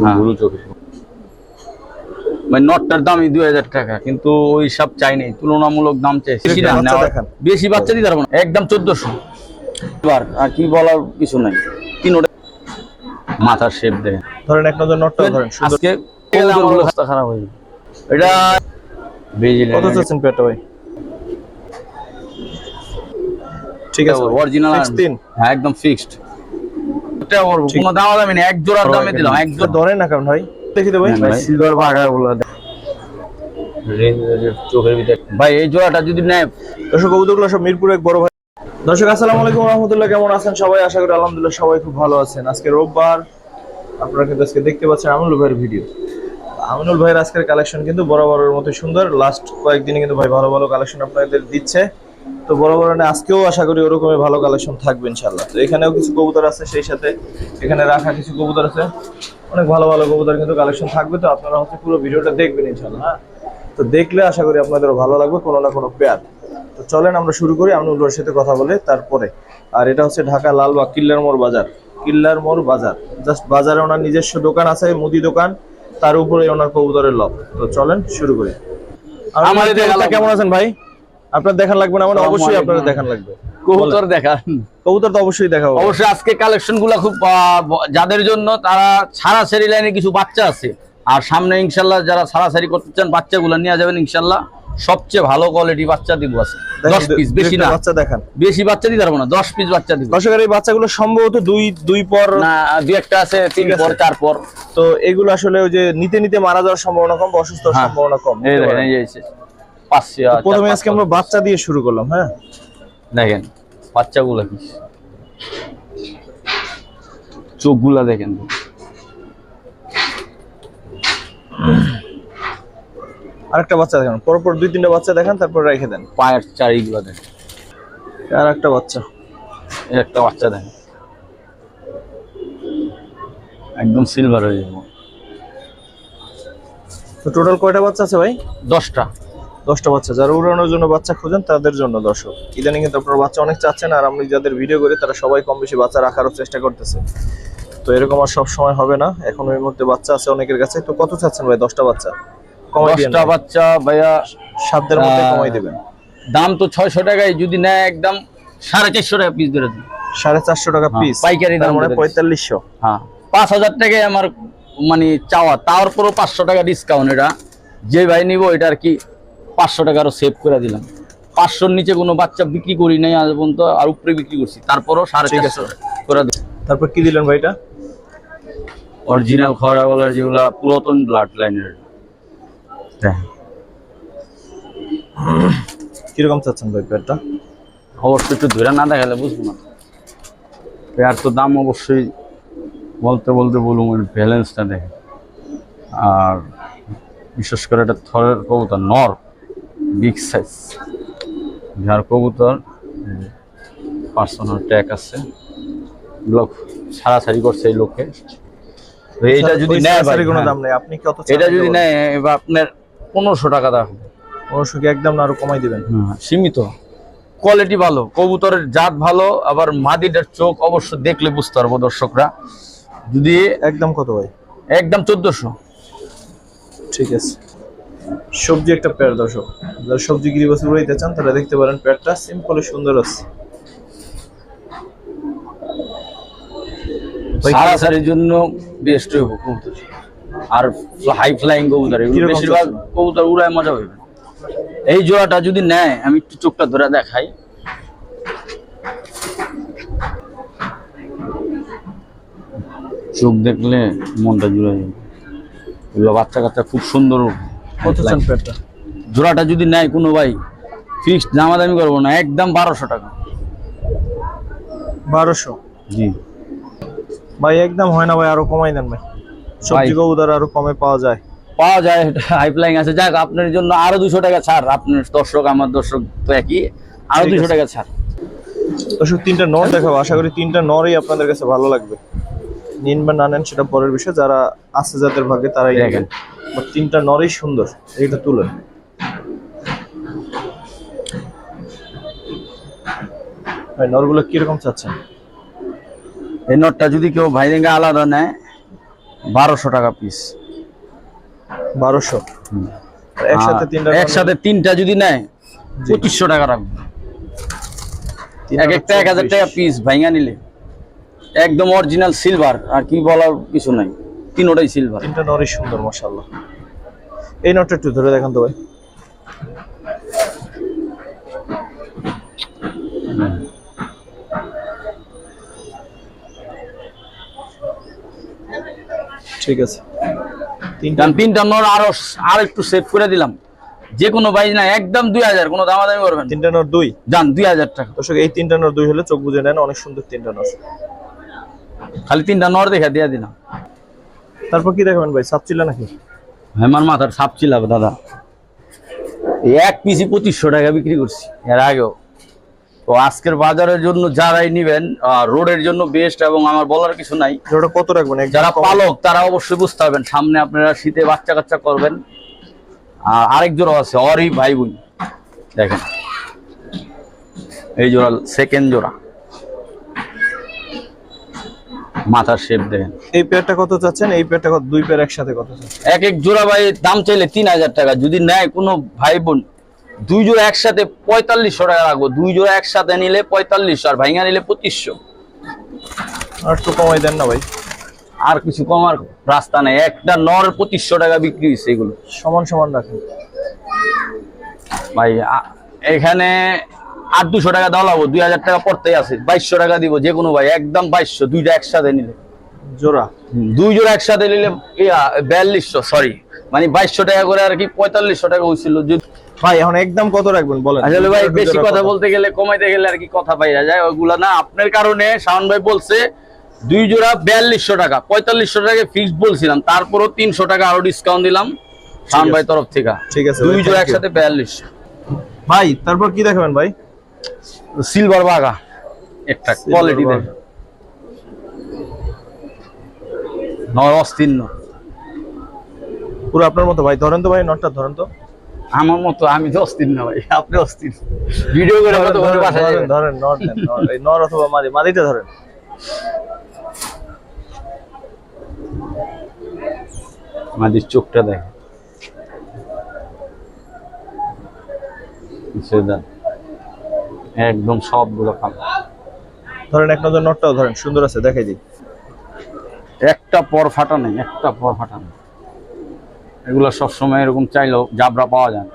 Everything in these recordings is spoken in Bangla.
হ্যাঁ। মানে নটটার দামই দুই হাজার টাকা কিন্তু ওই সব চাই নাই তুলনামূলক দাম চাই। বেশি বাচ্চা দেখান। দিতে পারব না একদম চোদ্দশো। এবার আর কি বলার কিছু নাই। তিন মাথার শেপ দেয় ধরেন এক নজর নটটা ধরেন আজকে আমার অবস্থা খারাপ হয়ে যাবে। এটা কত চাচ্ছেন ভাই? ঠিক আছে অরিজিনাল Fixed তিন। হ্যাঁ একদম ফিক্সড ওর ঠিক। কোনো দাম দামি নেই এক জোড়ার দামে দিলাম এক জোড়া। ধরেন না কারণ ভাই। দেখি ভাই। সিলভার বাঘা গুলো চোখের ভিতরে ভাই এই জোড়াটা যদি নেয়। দর্শক কবুতরগুলো সব মিরপুর এক বড় ভাই। দর্শক আসসালামু আলাইকুম রহমতুল্লাহ কেমন আছেন সবাই? আশা করি আলহামদুলিল্লাহ সবাই খুব ভালো আছেন। আজকে রোববার। আপনারা কিন্তু আজকে দেখতে পাচ্ছেন আমিনুল ভাইয়ের ভিডিও। আমিনুল ভাইয়ের আজকের কালেকশন কিন্তু বরাবরের মতো সুন্দর। লাস্ট কয়েকদিনে কিন্তু ভাই ভালো ভালো কালেকশন আপনাদের দিচ্ছে। তো বরাবর মানে আজকেও আশা করি ওরকমই ভালো কালেকশন থাকবে ইনশাল্লাহ তো এখানেও কিছু কবুতর আছে সেই সাথে এখানে রাখা কিছু কবুতর আছে। অনেক ভালো ভালো কবুতর কিন্তু কালেকশন থাকবে তো আপনারা হচ্ছে পুরো ভিডিওটা দেখবেন ইনশাল্লাহ হ্যাঁ? তো দেখলে আশা করি আপনাদেরও ভালো লাগবে কোনো না কোনো পেয়ার। তো চলেন আমরা শুরু করি আমি উল্লোর সাথে কথা বলে তারপরে। আর এটা হচ্ছে ঢাকা লালবাগ কিল্লার মোড় বাজার কিল্লার মোড় বাজার। জাস্ট বাজারে ওনার নিজস্ব দোকান আছে মুদি দোকান তার উপরে ওনার কবুতরের লব। তো চলেন শুরু করি। আর আমাদের আমাদের কেমন আছেন ভাই? আপনার দেখান লাগবে না মানে অবশ্যই। আপনার দেখান লাগবে। কবুতর দেখা কবুতর তো অবশ্যই দেখাবো। অবশ্যই আজকে কালেকশনগুলা খুব যাদের জন্য তারা সারাসারি লাইনে কিছু বাচ্চা আছে। আর সামনে ইনশাল্লাহ যারা সারাসারি করতে চান বাচ্চাগুলো নিয়ে যাবেন ইনশাল্লাহ। সবচেয়ে ভালো কোয়ালিটি বাচ্চা দিব আছে। দশ পিস বেশি না। বাচ্চা দেখান। বেশি বাচ্চা দিতে পারব না দশ পিস বাচ্চা দিব। দর্শকের এই বাচ্চাগুলো সম্ভবত দুই দুই পর না দুই একটা আছে তিন পর চার পর। তো এগুলো আসলে ওই যে নিতে নিতে মারা যাওয়ার সম্ভাবনা কম অসুস্থ হ্যাঁ। সম্ভাবনা কম এই দেখেন? এই প্রথমে আজকে আমরা বাচ্চা দিয়ে শুরু করলাম হ্যাঁ? দেখেন বাচ্চাগুলা কি? চোখগুলা দেখেন। আরেকটা বাচ্চা দেখান পরপর দুই তিনটা বাচ্চা দেখান তারপর রেখে দেন। পায়ের চারিগুলা দেখেন আর একটা বাচ্চা একটা বাচ্চা দেখেন একদম সিলভার হয়ে যাব। তো টোটাল কয়টা বাচ্চা আছে ভাই? দশটা। দশটা বাচ্চা। যারা উড়ানোর জন্য বাচ্চা খোঁজেন তাদের জন্য দর্শক। ইদানিং কিন্তু আপনার বাচ্চা অনেক চাচ্ছেন আর আমি যাদের ভিডিও করি তারা সবাই কম বেশি বাচ্চা রাখারও চেষ্টা করতেছে। তো এরকম আর সব সময় হবে না। এখন ওই মুহূর্তে বাচ্চা আছে অনেকের কাছে। তো কত চাচ্ছেন ভাই দশটা বাচ্চা? কমাই দিয়ে দশটা বাচ্চা ভাইয়া সাধ্যের মধ্যে কমাই দিবেন। দাম তো ছয়শো টাকায় যদি নেয় একদম সাড়ে চারশো টাকা পিস ধরে দিন। সাড়ে চারশো টাকা হ্যাঁ, পিস পাইকারি তার দাম মানে পঁয়তাল্লিশশো। হ্যাঁ পাঁচ হাজার টাকায় আমার মানে চাওয়া। তারপরও পাঁচশো টাকা ডিসকাউন্ট এটা। যে ভাই নিব এটা আর কি পাঁচশো টাকা আরও সেভ করে দিলাম। পাঁচশোর নিচে কোনো বাচ্চা বিক্রি করি নাই আজ পর্যন্ত আর উপরে বিক্রি করছি। তারপরও সাড়ে চারশো করে দিই তারপর কি দিলেন ভাই এটা অরিজিনাল খরা বলার যেগুলা পুরাতন ব্লাড লাইনের কীরকম চাচ্ছেন ভাই পেয়ারটা? অবশ্যই একটু ধরে না দেখালে বুঝব না। পেয়ার তো দাম অবশ্যই বলতে বলতে বলুন ওই ব্যালেন্সটা দেখে আর বিশেষ করে এটা থরের কবুতর নর। বিগ সাইজ যার কবুতর পার্সোনাল ট্যাগ আছে। লোক ছাড়াছাড়ি করছে এই লোকে তো এইটা যদি নেয় ভাই, কোনো হ্যাঁ, দাম নেই। আপনি কত এটা যদি নেয় এবার আপনার পনেরোশো টাকা দাম। পনেরোশো কি একদম না আরও কমাই দিবেন? হ্যাঁ, সীমিত। কোয়ালিটি ভালো কবুতরের জাত ভালো আবার মাদিটার চোখ অবশ্য দেখলে বুঝতে পারব দর্শকরা। যদি একদম কত ভাই? একদম চোদ্দশো। ঠিক আছে। সবজি একটা পেয়ার দর্শক। যারা সবজি গিরিবাস উড়াইতে চান তারা দেখতে পারেন পেয়ারটা সিম্পল সুন্দর আছে। সারাসারির জন্য বেস্ট হইব কবুতর। আর হাই ফ্লাইং কবুতর এগুলো বেশিরভাগ কবুতর উড়ায় মজা হইবে এই জোড়াটা যদি নেয় আমি একটু চোখটা ধরে দেখাই। চোখ দেখলে মনটা জুড়ে যাবে। এগুলো বাচ্চা কাচ্চা খুব সুন্দর কত চান পেয়ারটা জোড়াটা যদি নেয় কোনো ভাই ফিক্সড দামাদামি করব না একদম বারোশো টাকা। বারোশো? জি। ভাই একদম হয় না ভাই আরও কমাই দেন ভাই। সবজি। আরও কমে পাওয়া যায়। পাওয়া যায় হাইপলাইন আছে। যাক আপনার জন্য আরও দুশো টাকা ছাড়। আপনার দর্শক আমার দর্শক তো একই। আরও দুশো টাকা ছাড়। দর্শক তিনটা নর দেখাবো। আশা করি তিনটা নরই আপনাদের কাছে ভালো লাগবে। নিন বা না নেন সেটা পরের বিষয়। যারা আছে যাদের ভাগ্যে তারাই দেখেন। তিনটা নরই সুন্দর এইটা তুলেন ভাই নরগুলো কীরকম চাচ্ছেন? এই নটটা যদি কেউ ভাইরেঙ্গা আলাদা নেয় বারোশো টাকা পিস বারোশো? একসাথে তিনটা একসাথে তিনটা যদি নেয়। পঁচিশশো টাকা রাখব। এক একটা এক হাজার টাকা পিস ভাইঙা নিলে। একদম অরিজিনাল সিলভার আর কি বলার কিছু নাই। তিনোটাই সিলভার তিনটা নরই সুন্দর মশাল্লাহ এই নটটা একটু ধরে দেখান তো ভাই। ঠিক আছে। তিনটা তিনটা নর আরও আর একটু সেভ করে দিলাম। যে কোনো বাইজ না একদম দুই হাজার কোনো দামাদামি করবেন না। তিনটা নর দুই? যান দুই হাজার টাকা। দর্শক এই তিনটা নর দুই হলে চোখ বুঝে নেন অনেক সুন্দর তিনটা নর খালি তিনটা নর দেখে দিয়ে দিলাম। তারপর কি দেখাবেন ভাই সাপচিলা নাকি? আমার মাথার সাপ ছিল দাদা। এক পিসি পঁচিশশো টাকা বিক্রি করছি এর আগেও। তো আজকের বাজারের জন্য যারাই নিবেন রোডের জন্য বেস্ট এবং আমার বলার কিছু নাই। কত রাখবেন? যারা। পালক তারা অবশ্যই বুঝতে পারবেন সামনে আপনারা শীতে বাচ্চা কাচ্চা করবেন। আর আরেক জোড়া আছে অরি ভাই বোন। দেখেন। এই জোড়া সেকেন্ড জোড়া। মাথার শেপ দেখেন। এই পেয়ারটা কত চাচ্ছেন? এই পেয়ারটা কত দুই পেয়ার একসাথে কত চাচ্ছেন? এক এক জোড়া ভাই দাম চাইলে তিন হাজার টাকা। যদি নেয় কোনো ভাই বোন দুই জোড়া একসাথে পঁয়তাল্লিশশো টাকা রাখব। দুই জোড়া একসাথে নিলে পঁয়তাল্লিশশো আর ভাইঙ্গা নিলে পঁচিশশো। আর একটু কমাই দেন না ভাই। আর কিছু কমার রাস্তা নেই। একটা নর পঁচিশশো টাকা বিক্রি হয়েছে এগুলো। সমান সমান রাখেন। ভাই এখানে আট দুশো টাকা দেওয়া লাগবো দুই হাজার টাকা পড়তেই আছে। বাইশশো টাকা দিব যে কোনো ভাই একদম বাইশশো দুইটা একসাথে নিলে। জোড়া? দুই জোড়া একসাথে নিলে বিয়াল্লিশশো সরি মানে বাইশশো টাকা করে আর কি পঁয়তাল্লিশশো টাকা হয়েছিল যদি ভাই এখন একদম কত রাখবেন? বলেন। আসলে ভাই বেশি কথা বলতে গেলে কমাইতে গেলে আর কি কথা পাইয়া যায় ওইগুলা না আপনার কারণে শাওন ভাই বলছে দুই জোড়া বিয়াল্লিশশো টাকা। পঁয়তাল্লিশশো টাকা ফিক্সড বলছিলাম তারপরও তিনশো টাকা আরও ডিসকাউন্ট দিলাম শাওন ভাই তরফ থেকে। ঠিক আছে দুই জোড়া একসাথে বিয়াল্লিশশো। ভাই তারপর কি দেখাবেন ভাই? সিলভার বাগা একটা কোয়ালিটি দেখ। নয় অস্থির পুরো আপনার মতো ভাই ধরেন তো ভাই নটটা ধরেন তো। আমার মতো আমি তো অস্থির না ভাই আপনি অস্থির ভিডিও করে ধরেন, কত ধরেন, বাসায় ধরেন, যাবেন? ধরেন নর এই নর অথবা মাদি মাদিটা ধরেন। মাদির চোখটা দেখ। সেটা একদম সবগুলো কালো ধরেন এক নজর নটটাও ধরেন সুন্দর আছে দেখাই দিই। একটা পর ফাটা নেই একটা পর ফাটা নেই। এগুলো সবসময় এরকম চাইলেও জাবরা পাওয়া যায় না।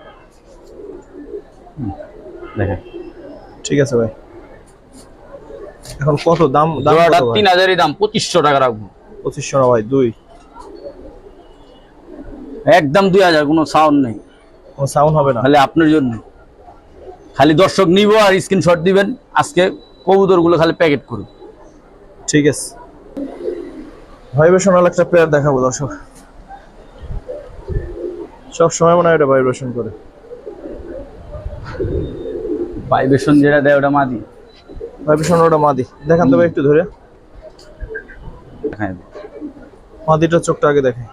দেখেন। ঠিক আছে ভাই। এখন কত দাম দাম জোড়াটা কত ভাই? তিন হাজারই দাম পঁচিশশো টাকা রাখব। পঁচিশশো না ভাই দুই। একদম দুই হাজার কোনো সাউন্ড নেই। কোনো সাউন্ড হবে না। খালি আপনার জন্য। খালি দর্শক নিব আর স্ক্রিনশট দিবেন। আজকে কবুতরগুলো খালি প্যাকেট করুন। ঠিক আছে। ভাইব্রেশনাল একটা প্লেয়ার দেখাবো দর্শক। সব সময় মনে হয় এটা ভাইব্রেশন করে। ভাইব্রেশন যেটা দেয় ওটা মাদি। ভাইব্রেশন ওটা মাদি। দেখান তো একটু ধরে। দেখায় মাদিটার চোখটা আগে দেখে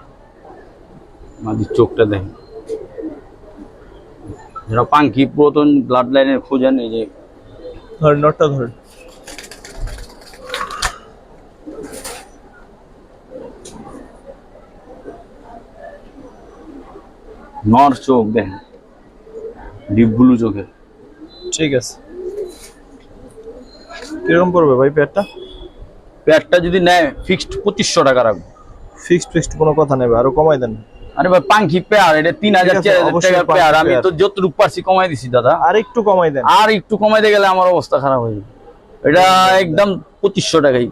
মাদির চোখটা দেখেন। যেটা পাঙ্কি পুরাতন ব্লাড লাইনের খুঁজেন এই যে ধরেন নটটা ধরেন। নর চোখ দেখেন ডিপ ব্লু চোখের। ঠিক আছে। কীরকম পড়বে ভাই পেয়ারটা প্যাডটা যদি নেয় ফিক্সড পঁচিশশো টাকা রাখব। ফিক্সড ফিক্সড কোনো কথা নেবে আরও কমাই দেন। আরে ভাই পাঙ্কি পেয়ার এটা তিন হাজার চার হাজার টাকার পেয়ার। আমি তো যতটুকু পারছি কমাই দিছি দাদা। আর একটু কমাই দেন। আর একটু কমাইতে গেলে আমার অবস্থা খারাপ হয়ে যাবে। এটা একদম পঁচিশশো টাকাই।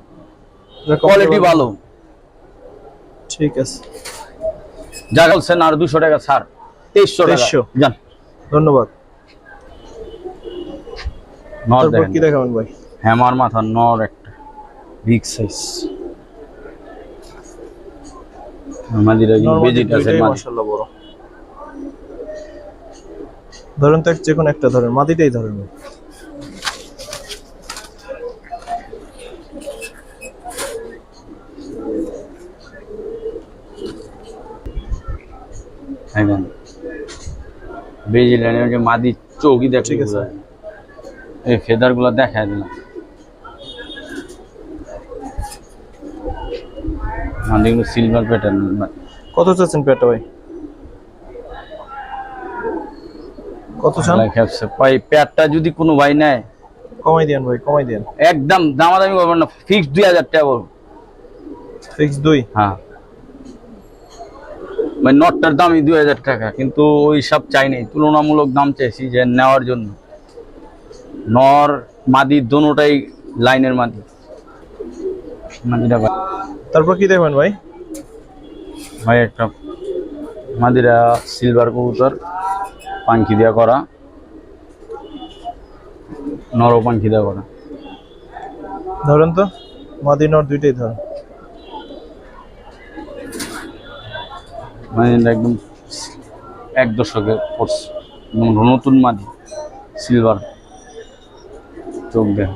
কোয়ালিটি ভালো। ঠিক আছে। যা বলছেন আর দুশো টাকা ছাড়। তেইশশো টাকা। 2300 যান। ধন্যবাদ। নর তারপর দেখেন। কি দেখাবেন ভাই? হ্যামার মাথা নর একটা। বিগ সাইজ আমাদের নরমালি বেজিট আছে মাদি। মাশাআল্লাহ বড়। ধরেন তো যে কোনো একটা ধরেন মাদিটাই ধরেন। বেজিলেনের যে মাদি চৌকি দেখে ঠিক আছে। এই ফেদারগুলো দেখায় দিলাম। মাদিগুলো সিলভার প্যাটার্ন কত চাচ্ছেন পেয়ারটা ভাই? কত চান? ভাই প্যাটটা যদি কোনো ভাই নেয় কমাই দেন ভাই কমাই দেন। একদম দামাদামি করবেন না ফিক্স দুই হাজার টাকা বলব ফিক্স দুই? হ্যাঁ। মানে নটটার দামই দুই হাজার টাকা কিন্তু ওই সব চাই নাই তুলনামূলক দাম চাইছি যে নেওয়ার জন্য। নর মাদি দোনোটাই লাইনের মাদি। মাদিরা ভাই তারপর কি দেখবেন ভাই? ভাই একটা মাদিরা সিলভার কবুতর পাঙ্কি দিয়া করা। নর পাঙ্কি দিয়া করা। ধরেন তো মাদি নর দুইটাই ধরেন। মানে একদম এক দশকের কোর্স নতুন মাদি সিলভার চোখ দেখ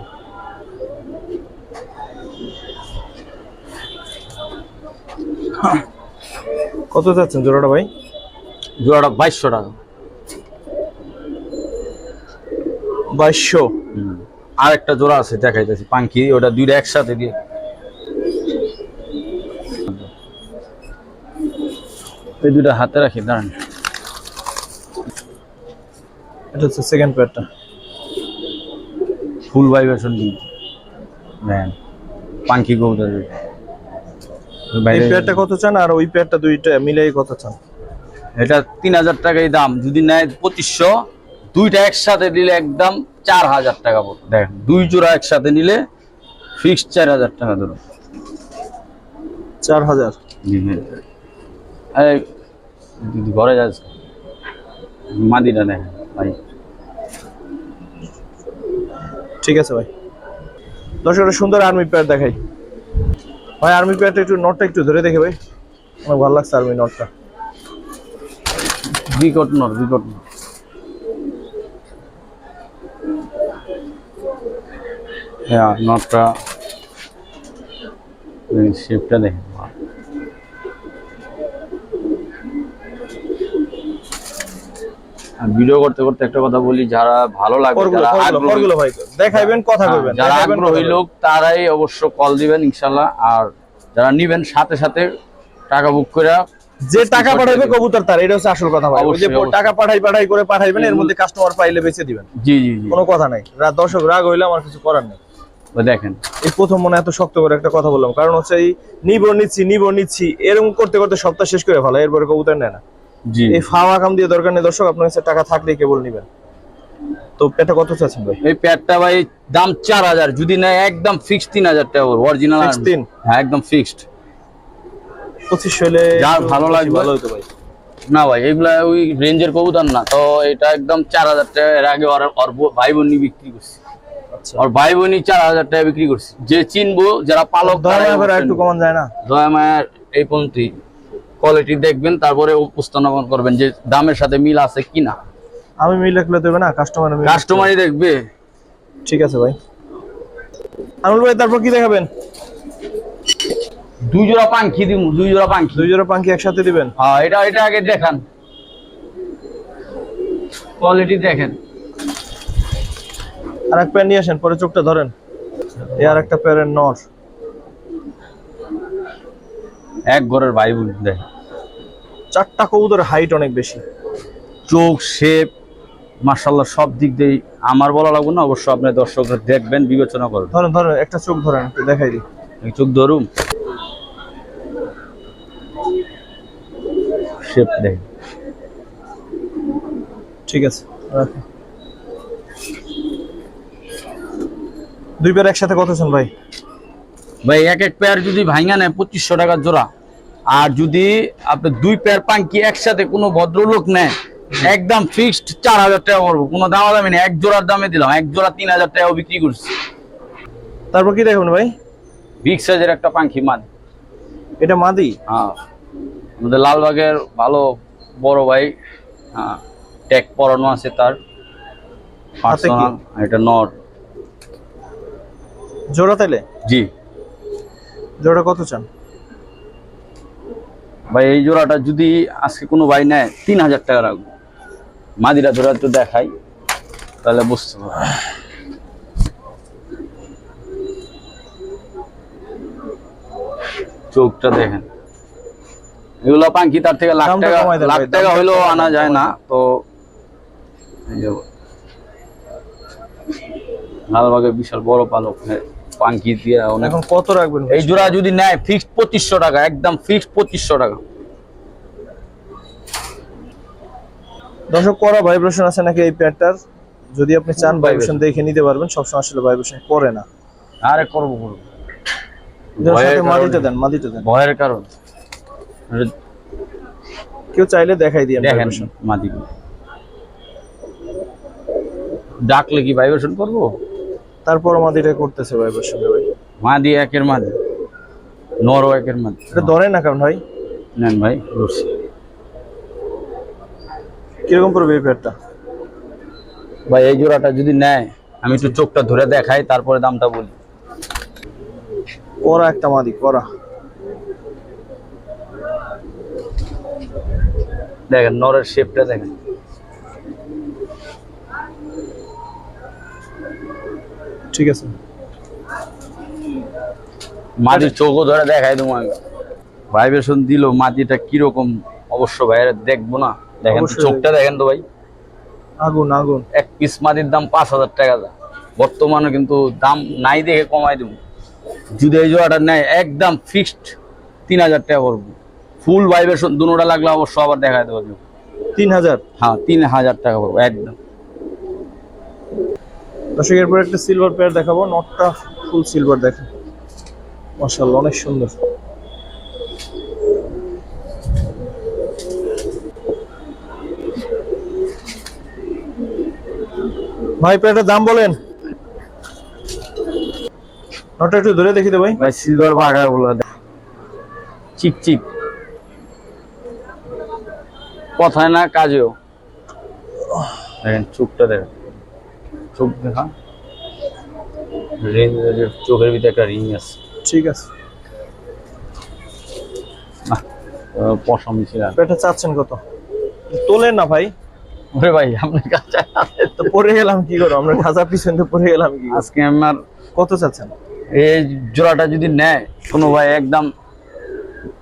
কত চাচ্ছেন জোড়াটা ভাই? জোড়াটা বাইশশো টাকা। বাইশশো? আর একটা জোড়া আছে দেখাইতেছি। পাঙ্কি ওটা দুইটা একসাথে দিয়ে। এই দুইটা হাতে রাখি দাঁড়ান। এটা হচ্ছে সেকেন্ড পেয়ারটা ফুল ভাইব্রেশন দেন। পাঙ্কি। ওই এই পেয়ারটা কত চান আর ওই পেয়ারটা দুইটা মিলাই কত চান? এটা তিন হাজার টাকাই দাম। যদি নেয় পঁচিশশো দুইটা একসাথে দিলে একদম চার হাজার টাকা দেখ দুই জোড়া একসাথে নিলে ফিক্সড চার হাজার টাকা ধরো চার হাজার? দিদি ঘরে যাস মাদিটা নেয় ভাই। ঠিক আছে ভাই। দর্শক একটা সুন্দর আর্মি পেয়ার দেখাই। ভাই আর্মি প্যান্টটা একটু নটটা একটু ধরে দেখে ভাই। আমার ভালো লাগছে আর্মি নটটা বিকট নট বিকট হ্যাঁ নটটা শেপটা দেখে ভিডিও করতে করতে একটা কথা বলি যারা ভালো লাগবে যারা আগ্রহী- দেখাইবেন কথা হ্যাঁ, যারা আগ্রহী লোক তারাই অবশ্য কল দিবেন ইনশাল্লাহ। আর যারা নিবেন সাথে সাথে টাকা বুক করে যে টাকা পাঠাইবে কবুতর তার এটা হচ্ছে আসল কথা ভাই। যে। টাকা পাঠাই পাঠাই করে পাঠাইবেন এর মধ্যে কাস্টমার পাইলে বেঁচে দিবেন। জি জি জি। কোনো কথা নাই। রা- দর্শক রাগ হইলে আমার কিছু করার নেই। দেখেন। এই প্রথম মনে এত শক্ত করে একটা কথা বললাম কারণ হচ্ছে এই নিব নিচ্ছি নিব নিচ্ছি এরকম করতে করতে সপ্তাহ শেষ করে ফেলা এরপরে কবুতর নেয় না। এই ফাওয়া কাম দিয়ে দরকার নেই দর্শক আপনার কাছে টাকা থাকলে কেবল নেবেন। তো পেটা কত চাচ্ছেন ভাই? এই প্যাডটা ভাই দাম চার হাজার যদি নেয় একদম ফিক্সড তিন হাজার টাকা অরিজিনাল তিন? হ্যাঁ একদম ফিক্সড পঁচিশ হলে যার ভালো লাগবে। ভালো হতো ভাই। না ভাই এগুলা ওই রেঞ্জের কবুতর না তো এটা একদম চার হাজার টাকা এর আগে ওর ভাই বোনই বিক্রি করছি। আচ্ছা। ওর ভাই বোনই চার হাজার টাকা বিক্রি করছি। যে চিনবো যারা পালক তারাই একটু। কমান যায় না? দয়া মায়ের এই পর্যন্তই। কোয়ালিটি দেখবেন তারপরে উপস্থাপন করবেন যে দামের সাথে মিল আছে কিনা। আমি মিল রাখলে দেবে না কাস্টমার কাস্টমারই দেখবে। ঠিক আছে ভাই। আনুল ভাই তারপর কি দেখাবেন? দুই জোড়া পাঙ্খি দিব দুই জোড়া পাঙ্খি। দুই জোড়া পাঙ্কি একসাথে দিবেন? হ্যাঁ এটা এটা আগে দেখান। কোয়ালিটি দেখেন। আর এক প্যান নিয়ে আসেন পরে চোখটা ধরেন। এই আর একটা প্যারের নর। এক ঘরের ভাই বোন দেখ। চারটা কবুতরের হাইট অনেক বেশি। চোখ শেপ মার্শাল্লাহ সব দিক দিয়ে আমার বলা লাগবে না অবশ্য আপনি দর্শকরা দেখবেন বিবেচনা করবেন। ধরেন ধরেন একটা চোখ ধরেন দেখাই দিই। চোখ ধরুন। শেপ দেখেন ঠিক আছে। দুই পেয়ার একসাথে কত ভাই? ভাই এক এক পেয়ার যদি ভাঙা নেয় পঁচিশশো টাকা জোড়া। আর যদি আপনি দুই পেয়ার পাঙ্কি একসাথে কোনো ভদ্রলোক নেয় একদম ফিক্সড চার হাজার টাকা করব। কোনো দামা দামি নেই এক জোড়ার দামে দিলাম এক জোড়া তিন হাজার টাকা বিক্রি করছি। তারপর কি দেখবেন ভাই? বিগ সাইজের একটা পাঙ্কি মান এটা মাদি? হ্যাঁ। আমাদের লালবাগের ভালো বড় ভাই হ্যাঁ ট্যাগ পরানো আছে তার। পার্সোনাল এটা নট জোড়া তাইলে? জি। জোড়া কত চান? ভাই এই জোড়াটা যদি আজকে কোনো ভাই নেয় তিন হাজার টাকা রাখব। মাদিরা জোড়া তো দেখাই তাহলে বুঝতে পারব। চোখটা দেখেন। এগুলো পাঙ্কি তার থেকে লাখ টাকা লাখ টাকা হইলেও আনা যায় না তো এই যে লালবাগে বিশাল বড় পালক হ্যাঁ, পাঙ্কি দিয়ে এখন কত রাখবেন এই জোড়া যদি নেয় ফিক্সড পঁচিশশো টাকা একদম ফিক্সড পঁচিশশো টাকা। দর্শক করা ভাইব্রেশন আছে নাকি এই প্যাডটার যদি আপনি চান ভাইব্রেশন দেখে নিতে পারবেন সবসময় আসলে ভাইব্রেশন করে না। আরে করব করব। দেন মাদিটা দেন। ভয়ের কারণ। কেউ চাইলে দেখাই দিয়ে মাদি ডাকলে কি ভাইব্রেশন করব? তারপর মাদিটা করতেছে ভাইব্রেশন ভাই। মাদি একের মাদি নরও একের মাদি। এটা ধরে না কারণ ভাই। নেন ভাই ধরছি। কীরকম পড়বে এই প্যাডটা ভাই এই জোড়াটা যদি নেয় আমি একটু চোখটা ধরে দেখাই তারপরে দামটা বলি। করা একটা মাদি করা দেখেন নরের শেপটা দেখেন। ঠিক আছে। মাটির চোখও ধরে দেখাই তোমাকে ভাইব্রেশন দিল মাটিটা কীরকম অবশ্য ভাইয়ের দেখব না। দেখেন চোখটা দেখেন তো ভাই। আগুন আগুন। এক পিস মাটির দাম পাঁচ হাজার টাকা। বর্তমানে কিন্তু দাম নাই দেখে কমাই দেবো। যদি এই জোড়াটা নেয় একদম ফিক্সড তিন হাজার টাকা পড়ব। ফুল ভাইব্রেশন দুটোটা লাগলে অবশ্য আবার দেখাই দেবো তিন হাজার? হ্যাঁ তিন হাজার টাকা পড়ব একদম। দর্শক, এরপর একটা সিলভার প্যাড দেখাবো। নটটা ফুল সিলভার দেখেন। মাশাআল্লাহ, অনেক সুন্দর। ভাই প্যাডের দাম বলেন। নটটা একটু ধরে দেখি তো ভাই। ভাই সিলভার বাঘা গুলো চিক চিক কথায় না, কাজেও। দেখেন, চোখটা দেখেন। চোখ দেখা। রিং চোখের ভিতরে একটা রিং আছে। ঠিক আছে। পশম চাচ্ছেন কত? তোলেন না ভাই। ওরে ভাই কাছে আছে তো পরে গেলাম কি করো আমরা খাজা পিছন তো পরে গেলাম কি আজকে আমার কত চাচ্ছেন? এই জোড়াটা যদি নেয় কোনো ভাই একদম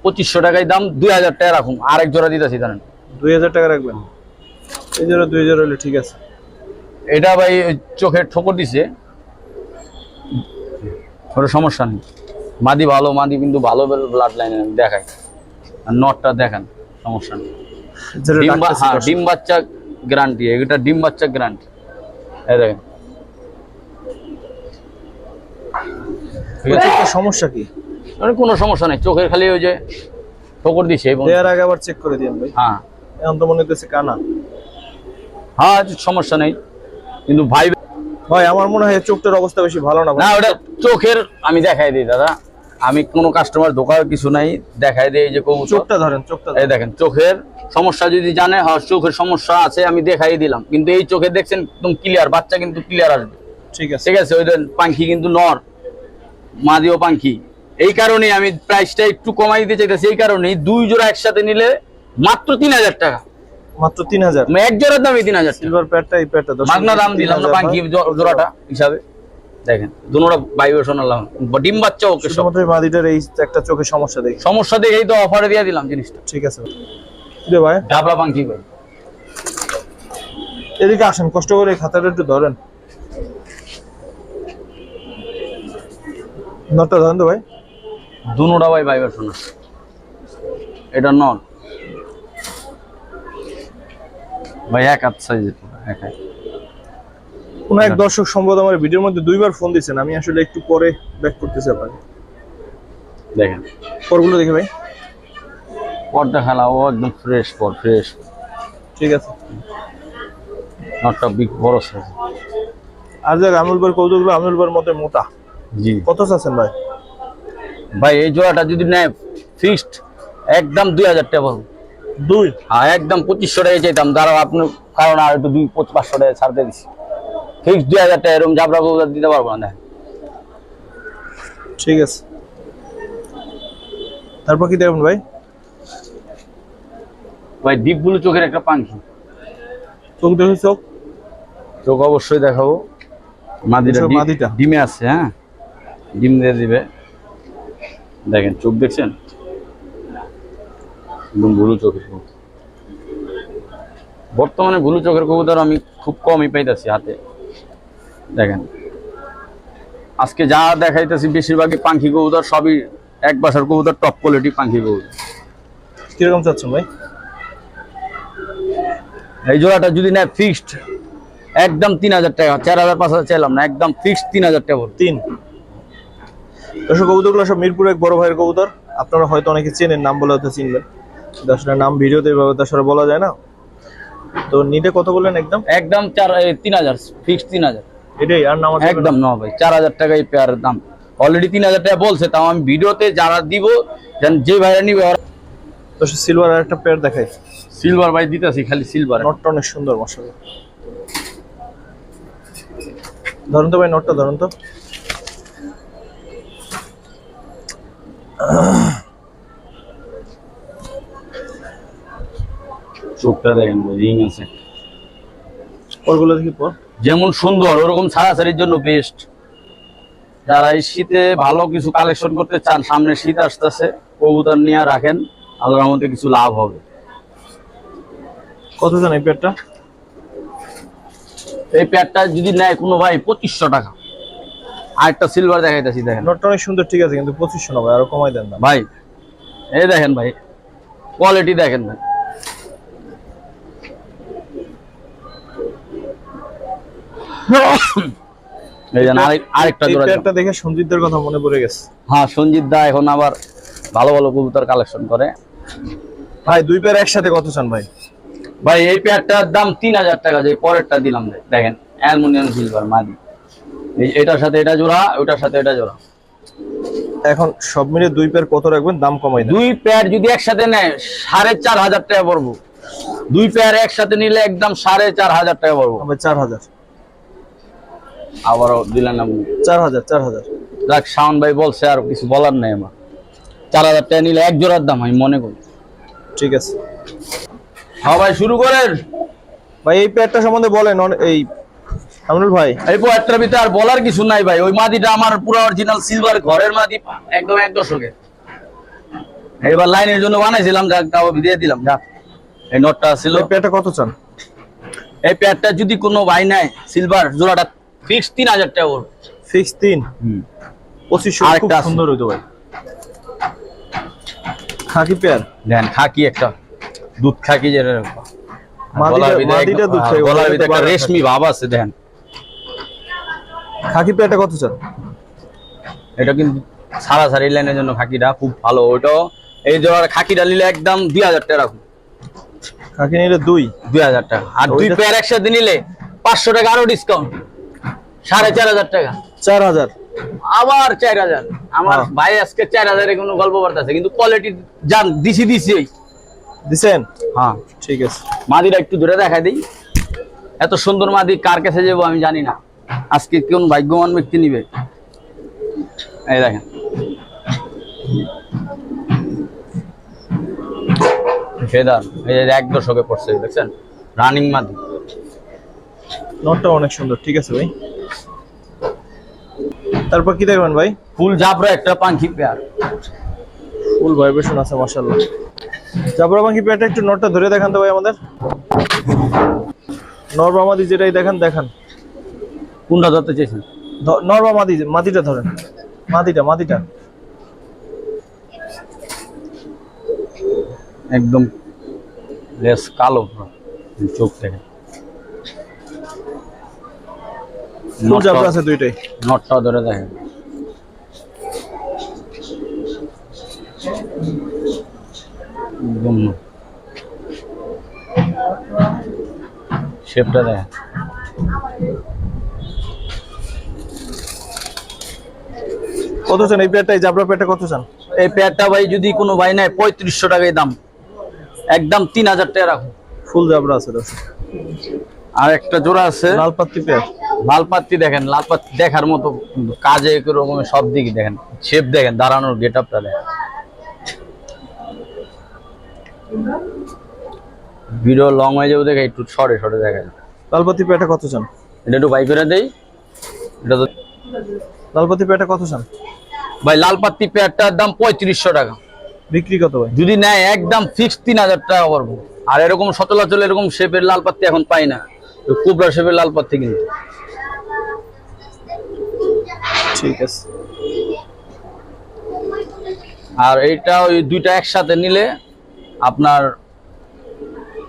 পঁচিশশো টাকায় দাম দুই হাজার টাকা রাখুন। আরেক জোড়া দিতেছি জানেন। দুই হাজার টাকা রাখবেন? এই জোড়া দুই হাজার হলে ঠিক আছে। এটা ভাই চোখের ঠোকর দিছে। কোনো সমস্যা নেই। মাদি ভালো মাদি কিন্তু ভালো ব্লাড লাইনে দেখায়। আর নটটা দেখান সমস্যা নেই। ডিম হ্যাঁ ডিম বাচ্চা গ্যারান্টি এটা ডিম বাচ্চা গ্যারান্টি এই দেখেন। সমস্যা কি? মানে কোনো সমস্যা নেই। চোখের খালি ওই যে ঠোকর দিছে দেওয়ার আগে আবার চেক করে দিন ভাই। হ্যাঁ। এখন তো মনে হচ্ছে কানা। হ্যাঁ সমস্যা নেই। কিন্তু ভাই ভাই আমার মনে হয় চোখটার অবস্থা বেশি ভালো না না ওটা চোখের আমি দেখাই দিই দাদা। আমি কোনো কাস্টমার ধোকার কিছু নাই দেখাই দিই যে চোখটা ধরেন চোখটা এই দেখেন চোখের সমস্যা যদি জানে হ্যাঁ চোখের সমস্যা আছে আমি দেখাই দিলাম। কিন্তু এই চোখে দেখছেন একদম ক্লিয়ার বাচ্চা কিন্তু ক্লিয়ার আসবে। ঠিক আছে। ঠিক আছে ওই দেন পাখি কিন্তু নর মাদিও পাখি এই কারণে আমি প্রাইসটা একটু কমাই দিতে চাইতেছি এই কারণেই দুই জোড়া একসাথে নিলে মাত্র তিন হাজার টাকা। মাত্র তিন হাজার। মানে এক জোড়ার দামই তিন হাজার টাকা। সিলভার প্যাডটা এই প্যাডটা মাগনা দাম দিলাম না পাখি জোড়াটা হিসাবে। দেখেন দুটোটা ভাইব্রেশন আনলাম ডিম বাচ্চা ওকে শুধুমাত্র মাদিটার এই একটা চোখের সমস্যা দেখি। সমস্যা দেখেই তো অফারে দিয়ে দিলাম জিনিসটা। ঠিক আছে। দে ভাই? ডাবলা পাখি ভাই। এদিকে আসেন কষ্ট করে এই খাতাটা একটু ধরেন। নটটা ধরেন তো ভাই। দুনোটা ভাই ভাইব্রেশন এটা নন ভাই এক হাত সাইজ এক কোন এক দর্শক সম্ভবত আমার ভিডিওর মধ্যে দুইবার ফোন দিয়েছেন আমি আসলে একটু পরে ব্যাক করতেছি আপনাকে। দেখেন। পরগুলো দেখে ভাই। পরটা খেলা ও একদম ফ্রেশ পর ফ্রেশ ঠিক আছে। নটটা বিগ বড় সাইজ আর দেখ আমুল বার কৌতুকগুলো আমুল বার মধ্যে মোটা। জি। কত চাচ্ছেন ভাই? ভাই এই জোড়াটা যদি নেয় ফিক্সড একদম দুই হাজার টাকা দুই। হ্যাঁ একদম পঁচিশশো টাকা চাইতাম। দাঁড়াও আপনি কারণ আর একটু দুই পঁচিশ পাঁচশো টাকা ছাড়তে দিছি। ফিক্সড দুই হাজার টাকা এরকম জাবরা কবুতর দিতে পারব না ঠিক আছে। তারপর কি দেখবেন ভাই? ভাই ডিপ ব্লু চোখের একটা পাখি। চোখ দেখে চোখ। চোখ অবশ্যই দেখাবো। মাদিটা মাদিটা? ডিমে আছে হ্যাঁ? ডিম দিয়ে দিবে। দেখেন চোখ দেখছেন? একদম ব্লু চোখের কবুতর। বর্তমানে ব্লু চোখের কবুতর আমি খুব কমই পাইতেছি হাতে। দেখেন। আজকে যা দেখাইতেছি বেশিরভাগই পাখি কবুতর সবই এক বাসার কবুতর টপ কোয়ালিটি পাখি কবুতর। কীরকম চাচ্ছেন ভাই? এই জোড়াটা যদি নেয় ফিক্সড একদম তিন হাজার টাকা চার হাজার পাঁচ হাজার চাইলাম না একদম ফিক্সড তিন হাজার টাকা। তিন। দর্শক কবুতরগুলো সব মিরপুর এক বড় ভাইয়ের কবুতর। আপনারা হয়তো অনেকে চেনেন নাম বলে হয়তো চিনবেন। আসলে নাম ভিডিওতে এভাবে তো বলা যায় না? তো নিতে কত বললেন একদম? একদম চার তিন হাজার ফিক্সড তিন হাজার। এটাই আর নাম একদম ন ভাই চার হাজার টাকা এই পেয়ারের দাম। অলরেডি তিন হাজার টাকা বলছে তাও আমি ভিডিওতে যারা দিব যেন যে ভাইরা নিবে দর্শক সিলভার আর একটা পেয়ার দেখাই। সিলভার ভাই দিতেছি খালি সিলভার নটটা অনেক সুন্দর মশালা ধরুন তো ভাই নটটা ধরুন তো। চোখটা দেখেন রিং আছে। ওরগুলো দেখি পর। যেমন সুন্দর ওরকম ছাড়াছাড়ির জন্য বেস্ট যারা এই শীতে ভালো কিছু কালেকশন করতে চান সামনে শীত আসতেছে কবুতর নিয়ে রাখেন আল্লাহর মধ্যে কিছু লাভ হবে। কত জান এই পেয়ারটা এই প্যাডটা যদি নেয় কোনো ভাই পঁচিশশো টাকা। আর একটা সিলভার দেখাইতেছি দেখেন। নটটা অনেক সুন্দর ঠিক আছে কিন্তু পঁচিশশো না ভাই আরও কমাই দেন না। ভাই এই দেখেন ভাই কোয়ালিটি দেখেন ভাই। এই যেন আরেক আরেকটা জোড়া দিলাম। দেখে সঞ্জিতদের কথা মনে পড়ে গেছে। হ্যাঁ সঞ্জিত দা এখন আবার ভালো ভালো কবুতর কালেকশন করে। ভাই দুই পেয়ার একসাথে কত চান ভাই? ভাই এই পেয়ারটার দাম তিন হাজার টাকা যে পরেরটা দিলাম দেখেন অ্যালমোনিয়াম সিলভার মাদি। এটার সাথে এটা জোড়া ওটার সাথে এটা জোড়া। এখন সব মিলে দুই পেয়ার কত রাখবেন? দাম কমাই দুই পেয়ার যদি একসাথে নেয় সাড়ে চার হাজার টাকা পড়ব। দুই পেয়ার একসাথে নিলে একদম সাড়ে চার হাজার টাকা পড়ব। চার হাজার। আবারও দিলেন চার হাজার চার হাজার। যাক শাওন ভাই বলছে আর কিছু বলার নেই আমার। চার হাজার টাকা নিলে এক জোড়ার দাম আমি মনে করি। ঠিক আছে। হ্যাঁ ভাই শুরু করেন। ভাই এই পেয়ারটা সম্বন্ধে বলেন এই আমরুল ভাই। এই পোয়ারটার ভিতরে আর বলার কিছু নাই ভাই। ওই মাদিটা আমার পুরো অরিজিনাল সিলভার ঘরের মাদি একদম এক দশকে। এবার লাইনের জন্য বানাইছিলাম যাক তাও দিয়ে দিলাম যাক এই নোটটা ছিল। পেয়ারটা কত চান? এই প্যাডটা যদি কোনো ভাই নেয় সিলভার জোড়াটা ফিক্স তিন হাজার টাকা পড়বে ফিক্স তিন? পঁচিশশো আরেকটা সুন্দর হইতো ভাই। খাকি পেয়ার? দেন খাকি একটা। দুধ খাকি যে গলার ভিতরে মাদিটা একদম- দুধ খাকি, গলার গলার ভিতরে একটা রেশমি ভাব আছে দেখেন খাকি পেয়ারটা কত চান এটা কিন্তু সারা সারি লাইনের জন্য খাকিটা খুব ভালো। ওইটাও এই জোড়ার খাকিটা নিলে একদম দুই হাজার টাকা রাখুন। খাকি নিলে দুই? দুই হাজার টাকা। আর দুই পেয়ার একসাথে নিলে পাঁচশো টাকা আরও ডিসকাউন্ট সাড়ে চার হাজার টাকা। চার হাজার। আবার চার হাজার। আমার হ্যাঁ। ভাই আজকে চার হাজারে কোনো গল্প কিন্তু কোয়ালিটি জান দিছি দিছি দিছেন? হ্যাঁ। ঠিক আছে। মাদিটা একটু দূরে দেখা দিই। এত সুন্দর মাদি কার কাছে যাব আমি জানি না। আজকে কোন ভাগ্যবান ব্যক্তি নিবে? এই দেখেন। ফেদার এই এক দশকে পড়ছে দেখছেন? রানিং মাদি। নটটা অনেক সুন্দর ঠিক আছে ভাই? তারপর কি দেখবেন ভাই? ফুল জাপরা একটা পাখি পেয়ার। ফুল ভাইব্রেশন আছে মাশাআল্লাহ। জাবরা বাঙ্কি পেয়ারটা একটু নটটা ধরে দেখান তো ভাই আমাদের। নরবামাদি যেটাই দেখান দেখান। কোনটা ধরতে চেয়েছেন নরবামাদি মাদিটা ধরেন। মাদিটা মাদিটা। একদম লেস কালো চোখ থেকে। ফুল জাবরা আছে দুইটাই। নটটাও ধরে দেখেন। একদম শেপটা দেখেন। কত চান? এই পেয়ারটা এই জাবরা পেয়ারটা কত চান? এই পেয়ারটা ভাই যদি কোনো ভাই নেয় পঁয়ত্রিশশো টাকায় দাম। একদম তিন হাজার টাকা রাখুন। ফুল জাবরা আছে দর্শক। আর একটা জোড়া আছে। লাল পাত্তি পেয়ার। লাল পাত্তি দেখেন লাল পাত্তি দেখার মতো কাজে রকম সব দিকে দেখেন শেপ দেখেন দাঁড়ানোর গেট আপটা দেখেন। ভিডিও লং হয়ে যাবে দেখে একটু সরে শর্টে দেখা যায় লাল পাত্তি পেয়ারটা কত চান? এটা একটু বাই করে দেই। এটা তো লাল পাত্তি পেয়ারটা কত চান? ভাই লাল পাত্তি পেয়ারটার দাম পঁয়ত্রিশশো টাকা। বিক্রি কত ভাই? যদি নেয় একদম ফিক্স তিন হাজার টাকা পড়ব। আর এরকম সচলাচল এরকম শেপের লাল পাত্তি এখন পাই না। কুবরা শেপের লাল পাত্তি কিন্তু। ঠিক আছে। আর এইটা ওই দুইটা একসাথে নিলে আপনার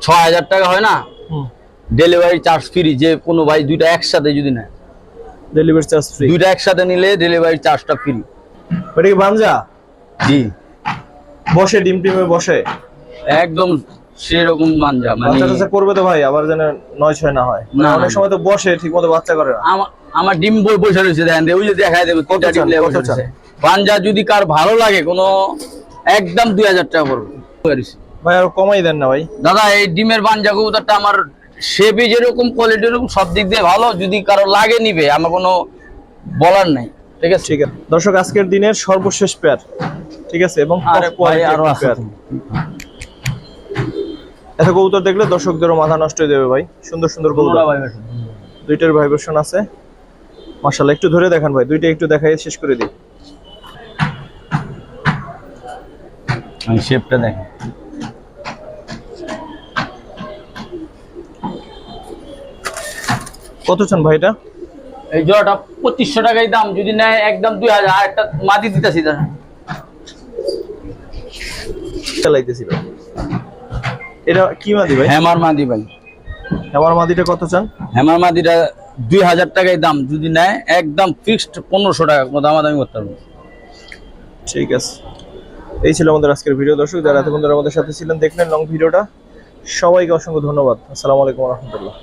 ছ হাজার টাকা হয় না? ডেলিভারি চার্জ ফ্রি যে কোনো ভাই দুইটা একসাথে যদি নেয়। ডেলিভারি চার্জ ফ্রি দুইটা একসাথে নিলে ডেলিভারি চার্জটা ফ্রি ওটা কি বাঞ্জা জি। বসে ডিম টিমে বসে? একদম সেরকম মানজা মানে বাচ্চা করবে তো ভাই আবার যেন নয় ছয় না হয়। না, অনেক সময় তো বসে ঠিক মতো বাচ্চা করে না। আমার আমার ডিম বই বসে রয়েছে দেখেন ওই যে দেখায় দেবে কত ডিম বসে? পাঞ্জা যদি কার ভালো লাগে কোনো একদম দুই হাজার টাকা পড়বে। ভাই আর কমাই দেন না ভাই। দাদা এই ডিমের বাঞ্জা কবুতরটা আমার শেপে যেরকম কোয়ালিটি এরকম সব দিক দিয়ে ভালো যদি কারও লাগে নিবে আমার কোনো বলার নাই ঠিক আছে? ঠিক আছে। দর্শক আজকের দিনের সর্বশেষ পেয়ার ঠিক আছে? এবং আরে আছে। এত কবুতর দেখলে দর্শকদেরও মাথা নষ্ট হয়ে যাবে ভাই। সুন্দর সুন্দর কবুতর। দুইটার ভাইব্রেশন আছে। মাশাআল্লাহ একটু ধরে দেখান ভাই দুইটা একটু দেখাই শেষ করে দিই। শেপটা দেখেন কত চান ভাইটা এই জোড়াটা পঁচিশশো টাকাই দাম যদি নেয় একদম দুই হাজার। আর একটা মাটি দিতেছি দাদা চালাইতেছি ভাই। এটা কি মাদি ভাই? হেমার মাদি ভাই। হেমার মাদিটা কত চান? হেমার মাদিটা দুই হাজার টাকায় দাম যদি নেয় একদম ফিক্সড পনেরোশো টাকা কোনো দামাদামি করতে পারব ঠিক আছে। এই ছিল আমাদের আজকের ভিডিও। দর্শক যারা এতক্ষণ ধরে আমাদের সাথে ছিলেন দেখলেন লং ভিডিওটা। সবাইকে অসংখ্য ধন্যবাদ। আসসালামু আলাইকুম রহমতুল্লাহ।